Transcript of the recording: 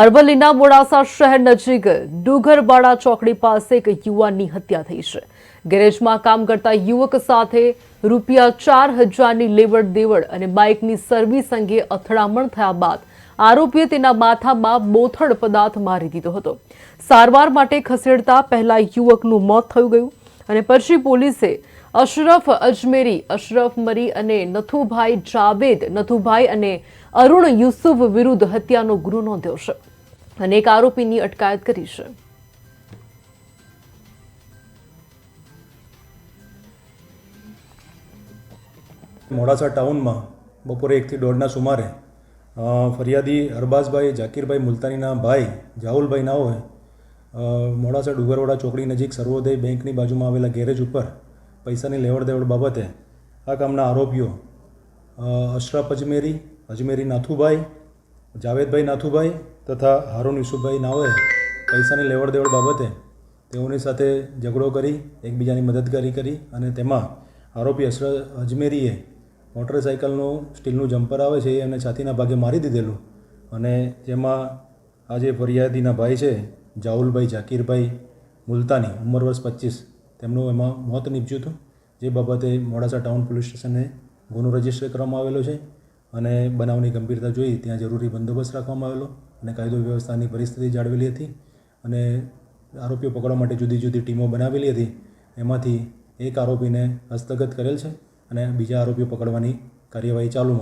અરવલ્લીના મોડાસા શહેર નજીક ડુગરબાડા ચોકડી પાસે એક યુવાનની હત્યા થઈ છે. ગેરેજમાં કામ કરતા યુવક સાથે રૂપિયા ચાર હજારની લેવડ દેવડ અને બાઇકની સર્વિસ અંગે અથડામણ થયા બાદ આરોપીએ તેના માથામાં બોથડ પદાર્થ મારી દીધો હતો. સારવાર માટે ખસેડતા પહેલા યુવકનું મોત થયું ગયું. અને પછી પોલીસે અશરફ અજમેરી અશરફ મરી અને નથુભાઈ જાવેદ નથુભાઈ અને અરુણ યુસુફ વિરુદ્ધ હત્યાનો ગુનો નોંધ્યો છે અને એક આરોપીની અટકાયત કરી છે. મોડાસા ટાઉનમાં બપોરે એકથી દોઢના સુમારે ફરિયાદી અરબાઝભાઈ જાકીરભાઈ મુલતાનીના ભાઈ જાહુલભાઈ ના અ, મોડાસા ડુગરવાડા ચોકડી નજીક સર્વોદય બેંકની બાજુમાં આવેલા ગેરેજ ઉપર પૈસાની લેવડ દેવડ બાબતે આ કામના આરોપીઓ અશરફ અજમેરી અજમેરી નાથુભાઈ, જાવેદભાઈ નાથુભાઈ તથા હારૂન યુસુફભાઈ નાઓએ પૈસાની લેવડ દેવડ બાબતે તેઓની સાથે ઝઘડો કરી, એકબીજાની મદદગારી કરી અને તેમાં આરોપી અશરફ અજમેરીએ મોટરસાઇકલનું, સ્ટીલનું જમ્પર આવે છે એ એમને છાતીના ભાગે મારી દીધેલું અને જેમાં આ જે ફરિયાદીના ભાઈ છે જાહુલભાઈ જાકીરભાઈ મુલતાની ઉંમર વર્ષ પચીસ. તેમનું એમાં મોત નીપજ્યું હતું, જે બાબતે મોડાસા ટાઉન પોલીસ સ્ટેશને ગુનો રજિસ્ટર કરવામાં આવેલો છે અને બનાવની ગંભીરતા જોઈ ત્યાં જરૂરી બંદોબસ્ત રાખવામાં આવેલો અને કાયદો વ્યવસ્થાની પરિસ્થિતિ જાળવેલી હતી અને આરોપીઓ પકડવા માટે જુદી જુદી ટીમો બનાવેલી હતી. એમાંથી એક આરોપીને હસ્તગત કરેલ છે અને બીજા આરોપીઓ પકડવાની કાર્યવાહી ચાલુમાં છે.